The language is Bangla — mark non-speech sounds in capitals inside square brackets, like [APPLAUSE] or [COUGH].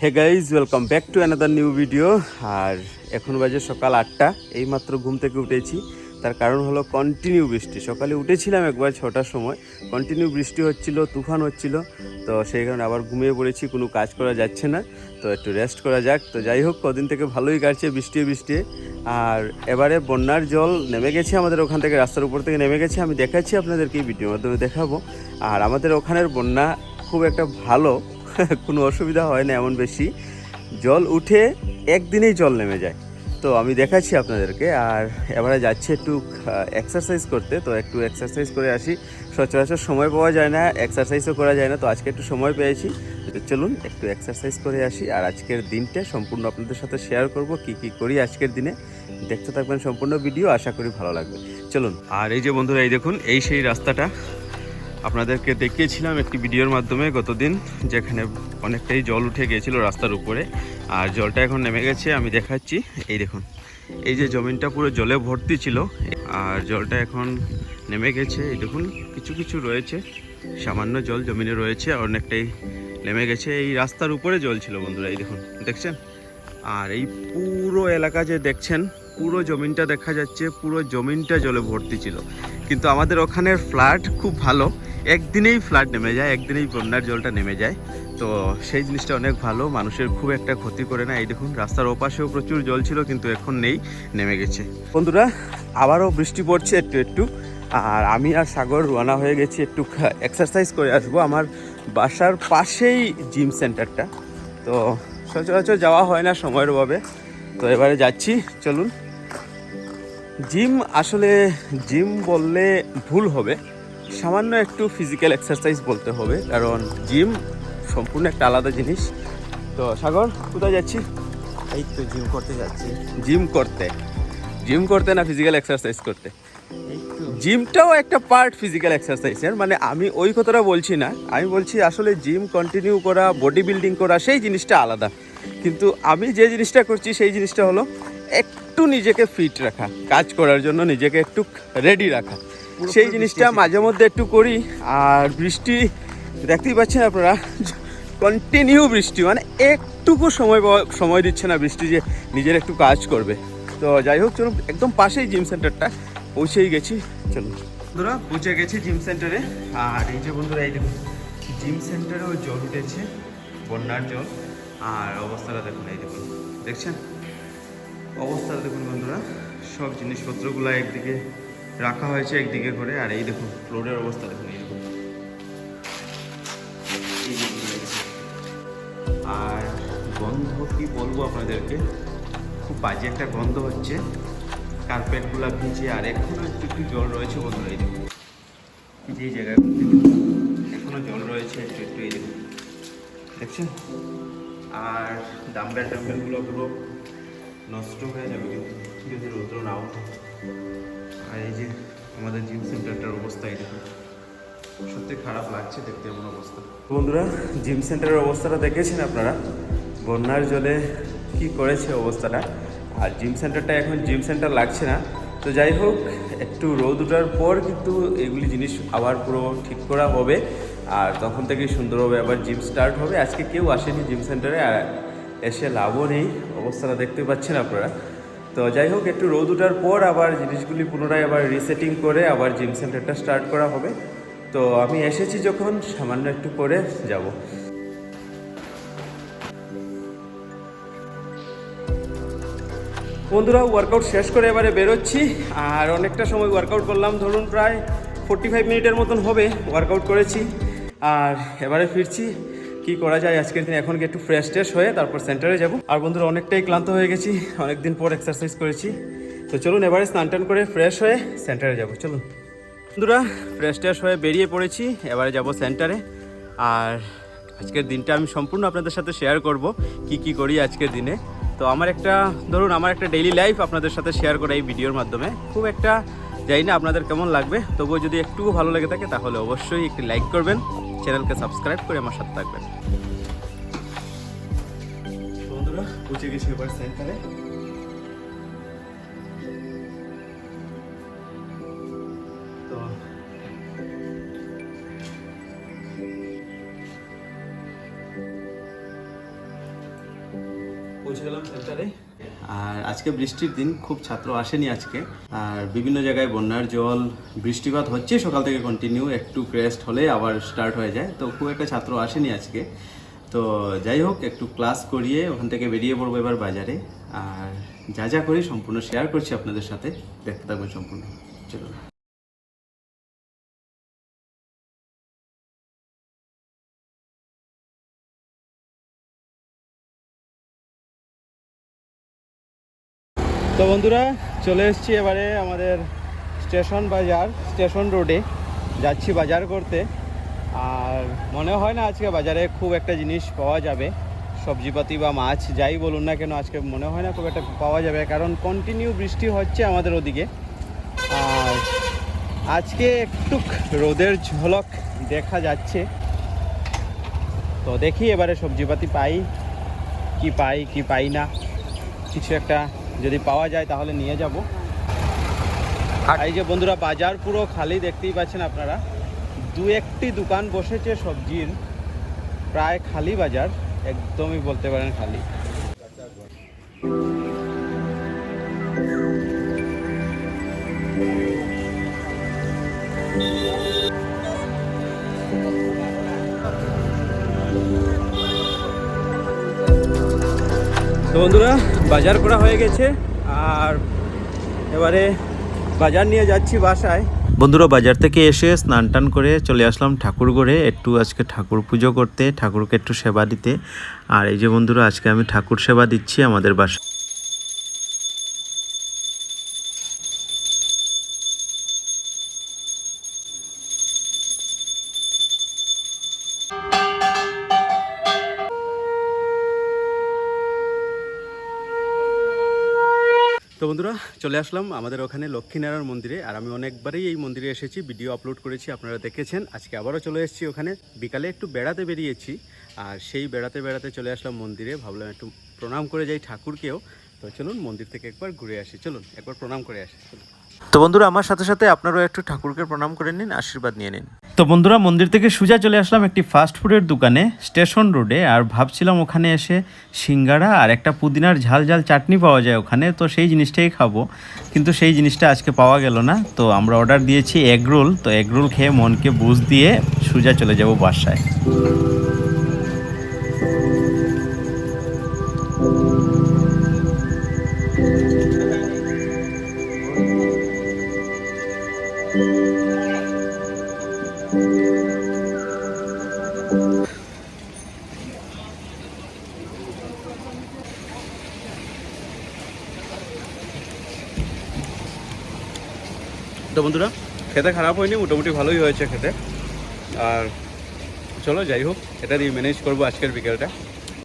Hey guys welcome back to another new video আর এখন বাজে সকাল আটটা, এইমাত্র ঘুম থেকে উঠেছি। তার কারণ হলো কন্টিনিউ বৃষ্টি। সকালে উঠেছিলাম একবার ছটার সময়। কন্টিনিউ বৃষ্টি হচ্ছিল, তুফান হচ্ছিল, তো সেই কারণে আবার ঘুমিয়ে পড়েছি, কোনো কাজ করা যাচ্ছে না। তো একটু রেস্ট করা যাক। তো যাই হোক, কদিন থেকে ভালোই কাটছে বৃষ্টি বৃষ্টি আর এবারে বন্যার জল নেমে গেছে আমাদের ওখান থেকে, রাস্তার উপর থেকে নেমে গেছে। আমি দেখাচ্ছি আপনাদেরকে এই ভিডিওর মাধ্যমে দেখাবো। আর আমাদের ওখানের বন্যা খুব একটা ভালো [LAUGHS] কোনো অসুবিধা হয় না এমন বেশি। জল উঠে একদিনেই জল নেমে যায়। তো আমি দেখাচ্ছি আপনাদেরকে, আর এবারে যাচ্ছি একটু এক্সারসাইজ করতে। তো একটু এক্সারসাইজ করে আসি। সচরাচর সময় পাওয়া যায় না এক্সারসাইজও করা যায় না। তো আজকে একটু সময় পেয়েছি। তো চলুন একটু এক্সারসাইজ করে আসি। আর আজকের দিনটা সম্পূর্ণ আপনাদের সাথে শেয়ার করব, কি কি করি আজকের দিনে। দেখতে থাকবেন সম্পূর্ণ ভিডিও আশা করি ভালো লাগবে। চলুন। আর এই যে বন্ধুরা, এই দেখুন, এই সেই রাস্তাটা। আপনাদেরকে দেখিয়েছিলাম একটি ভিডিওর মাধ্যমে গতদিন, যেখানে অনেকটাই জল উঠে গিয়েছিল রাস্তার উপরে, আর জলটা এখন নেমে গেছে, আমি দেখাচ্ছি। এই দেখুন, এই যে জমিনটা পুরো জলে ভর্তি ছিল, আর জলটা এখন নেমে গেছে। এই দেখুন, কিছু কিছু রয়েছে, সামান্য জল জমিনে রয়েছে, আর অনেকটাই নেমে গেছে। এই রাস্তার উপরে জল ছিল বন্ধুরা, এই দেখুন, দেখছেন? আর এই পুরো এলাকা যে দেখছেন, পুরো জমিনটা দেখা যাচ্ছে, পুরো জমিনটা জলে ভর্তি ছিল। কিন্তু আমাদের ওখানের ফ্ল্যাট খুব ভালো একদিনেই ফ্লাড নেমে যায়, একদিনেই বন্যার জলটা নেমে যায়। তো সেই জিনিসটা অনেক ভালো, মানুষের খুব একটা ক্ষতি করে না। এই দেখুন, রাস্তার ওপাশেও প্রচুর জল ছিল, কিন্তু এখন নেই, নেমে গেছে। বন্ধুরা, আবারও বৃষ্টি পড়ছে একটু একটু। আর আমি আর সাগর রোয়ানা হয়ে গেছি একটু এক্সারসাইজ করে আসব আমার বাসার পাশেই জিম সেন্টারটা তো সচরাচর যাওয়া হয় না সময়ের অভাবে। তো এবারে যাচ্ছি, চলুন। জিম আসলে জিম বললে ভুল হবে। সামান্য একটু ফিজিক্যাল এক্সারসাইজ বলতে হবে কারণ জিম সম্পূর্ণ একটা আলাদা জিনিস। তো সাগর কোথায় যাচ্ছি এই তো জিম করতে যাচ্ছি। জিম করতে? জিম করতে না ফিজিক্যাল এক্সারসাইজ করতে? জিমটাও একটা পার্ট ফিজিক্যাল এক্সারসাইজের মানে আমি ওই কথাটা বলছি না। আমি বলছি আসলে জিম কন্টিনিউ করা বডি বিল্ডিং করা সেই জিনিসটা আলাদা। কিন্তু আমি যে জিনিসটা করছি সেই জিনিসটা হলো একটু নিজেকে ফিট রাখা কাজ করার জন্য নিজেকে একটু রেডি রাখা। সেই জিনিসটা মাঝে মধ্যে একটু করি। আর বৃষ্টি দেখতেই পাচ্ছেন আপনারা কন্টিনিউ বৃষ্টি মানে একটুকু সময় সময় দিচ্ছে না বৃষ্টি যে নিজের একটু কাজ করবে। তো যাই হোক চলুন একদম পাশেই জিম সেন্টারটা পৌঁছেই গেছি চলুন। বন্ধুরা পৌঁছে গেছি জিম সেন্টারে আর এই যে বন্ধুরা এই দেখুন জিম সেন্টারেও জল উঠেছে বন্যার জল। আর অবস্থাটা দেখুন এই দেখুন দেখছেন? অবস্থাটা দেখুন বন্ধুরা সব জিনিসপত্রগুলো একদিকে রাখা হয়েছে একদিকে করে আর এই দেখুন ফ্লোরের অবস্থা দেখুন এই দেখুন। এই যে বন্ধুরা, এই দেখুন। আর গন্ধ কি বলব আপনাদেরকে? খুব বাজে একটা গন্ধ হচ্ছে। কার্পেটগুলো ভিজে আর এখনও একটু একটু জল রয়েছে বন্ধুরা এই দেখুন। যে জায়গায় এখনও জল রয়েছে একটু একটু এই দেখুন। দেখছেন? আর ডাম্বেল টাম্বেলগুলো পুরো নষ্ট হয়ে যাবে কিন্তু যদি রৌদ্র না ওঠে। আমাদের জিম সেন্টারটার অবস্থা দেখুন। সত্যি খারাপ লাগছে দেখতে এমন অবস্থা। বন্ধুরা, জিম সেন্টারের অবস্থাটা দেখেছেন আপনারা? বন্যার জলে কি করেছে অবস্থাটা? আর জিম সেন্টারটা এখন জিম সেন্টার লাগছে না। তো যাই হোক, একটু রোদ ওঠার পর কিন্তু এগুলি জিনিস আবার পুরো ঠিক করা হবে। আর তখন থেকেই সুন্দরভাবে আবার জিম স্টার্ট হবে। আজকে কেউ আসেনি জিম সেন্টারে, আর এসে লাভও নেই। অবস্থাটা দেখতে পাচ্ছেন আপনারা। তো যাই হোক, একটু রোদ ওঠার পর আবার জিনিসগুলি পুনরায় আবার রিসেটিং করে আবার জিম সেন্টারটা স্টার্ট করা হবে। তো আমি এসেছি যখন, সামান্য একটু করে যাব। বন্ধুরা ওয়ার্কআউট শেষ করে এবারে বেরোচ্ছি। আর অনেকটা সময় ওয়ার্কআউট করলাম, ধরুন প্রায় ফোর্টি ফাইভ মিনিটের মতন হবে ওয়ার্কআউট করেছি। আর এবারে ফিরছি। কি করা যায়? আজকের দিন এখন একটু ফ্রেশ ট্রেশ হয়ে তারপর সেন্টারে যাব। আর বন্ধুরা, অনেকটাই ক্লান্ত হয়ে গেছি। অনেকদিন পর এক্সারসাইজ করেছি। তো চলুন এবারে স্নান টান করে ফ্রেশ হয়ে সেন্টারে যাব। চলুন। বন্ধুরা ফ্রেশ ট্রেশ হয়ে বেরিয়ে পড়েছি। এবারে যাব সেন্টারে আর আজকের দিনটা আমি সম্পূর্ণ আপনাদের সাথে শেয়ার করব, কি কি করি আজকের দিনে। তো আমার একটা, ধরুন, আমার একটা ডেইলি লাইফ আপনাদের সাথে শেয়ার করা এই ভিডিওর মাধ্যমে। খুব একটা জানি না আপনাদের কেমন লাগবে, তবুও যদি একটুও ভালো লেগে থাকে তাহলে অবশ্যই একটি লাইক করবেন চ্যানেলকে সাবস্ক্রাইব করে আমার সাথে থাকবেন। পৌঁছে গেলাম সেন্টারে আর আজকে বৃষ্টির দিন, খুব ছাত্র আসেনি আজকে। আর বিভিন্ন জায়গায় বন্যার জল, বৃষ্টিপাত হচ্ছে, সকাল থেকে কন্টিনিউ একটু ক্রেস্ট হলে আবার স্টার্ট হয়ে যায়। তো খুব একটা ছাত্র আসেনি আজকে। তো যাই হোক, একটু ক্লাস করিয়ে ওখান থেকে বেরিয়ে পড়ব এবার বাজারে। আর যা যা করি, সম্পূর্ণ শেয়ার করছি আপনাদের সাথে। দেখতে থাকবেন সম্পূর্ণ। চলুন। তো বন্ধুরা, চলে এসেছি এবারে আমাদের স্টেশন বাজার, স্টেশন রোডে। যাচ্ছি বাজার করতে। আর মনে হয় না আজকে বাজারে খুব একটা জিনিস পাওয়া যাবে। সবজিপাতি বা মাছ যাই বলুন না কেন, আজকে মনে হয় না খুব একটা পাওয়া যাবে, কারণ কন্টিনিউ বৃষ্টি হচ্ছে আমাদের ওদিকে। আর আজকে একটু রোদের ঝলক দেখা যাচ্ছে। তো দেখি এবারে সবজিপাতি পাই, কি পাই কি পাই না। কিছু একটা যদি পাওয়া যায় তাহলে নিয়ে যাব। আর এই যে বন্ধুরা বাজার পুরো খালি দেখতেই পাচ্ছেন আপনারা। দু একটি দোকান বসেছে সবজির প্রায় খালি বাজার একদমই বলতে পারেন খালি। তো বন্ধুরা, বাজার করা হয়ে গেছে, আর এবারে বাজার নিয়ে যাচ্ছি বাসায়। বন্ধুরা, বাজার থেকে এসে স্নান টান করে চলে আসলাম ঠাকুর ঘরে একটু আজকে ঠাকুর পুজো করতে, ঠাকুরকে একটু সেবা দিতে। আর এই যে বন্ধুরা, আজকে আমি ঠাকুর সেবা দিচ্ছি আমাদের বাসা তো বন্ধুরা, চলে আসলাম আমাদের ওখানে লক্ষ্মীনারায়ণ মন্দিরে। আর আমি অনেকবারই এই মন্দিরে এসেছি, ভিডিও আপলোড করেছি, আপনারা দেখেছেন। আজকে আবারও চলে এসেছি ওখানে। বিকালে একটু বেড়াতে বেরিয়েছি, আর সেই বেড়াতে বেড়াতে চলে আসলাম মন্দিরে। ভাবলাম একটু প্রণাম করে যাই ঠাকুরকেও। তো চলুন মন্দির থেকে একবার ঘুরে আসি। চলুন, একবার প্রণাম করে আসি। চলুন। তো বন্ধুরা, আমার সাথে সাথে আপনারাও একটু ঠাকুরকে প্রণাম করে নিন, আশীর্বাদ নিয়ে নিন। তো বন্ধুরা, মন্দির থেকে সোজা চলে আসলাম একটি ফাস্ট ফুডের দোকানে স্টেশন রোডে আর ভাবছিলাম ওখানে এসে সিঙ্গারা আর একটা পুদিনার ঝাল ঝাল চাটনি পাওয়া যায় ওখানে, তো সেই জিনিসটাই খাব। কিন্তু সেই জিনিসটা আজকে পাওয়া গেল না, তো আমরা অর্ডার দিয়েছি এগ রোল, তো এগ রোল খেয়ে মনকে বুঝ দিয়ে সোজা চলে যাব বাসায়। তো বন্ধুরা, খেতে খারাপ হয়নি, মোটামুটি ভালোই হয়েছে খেতে। আর চলো, যাই হোক, এটা দিয়ে ম্যানেজ করব আজকের বিকেলটা।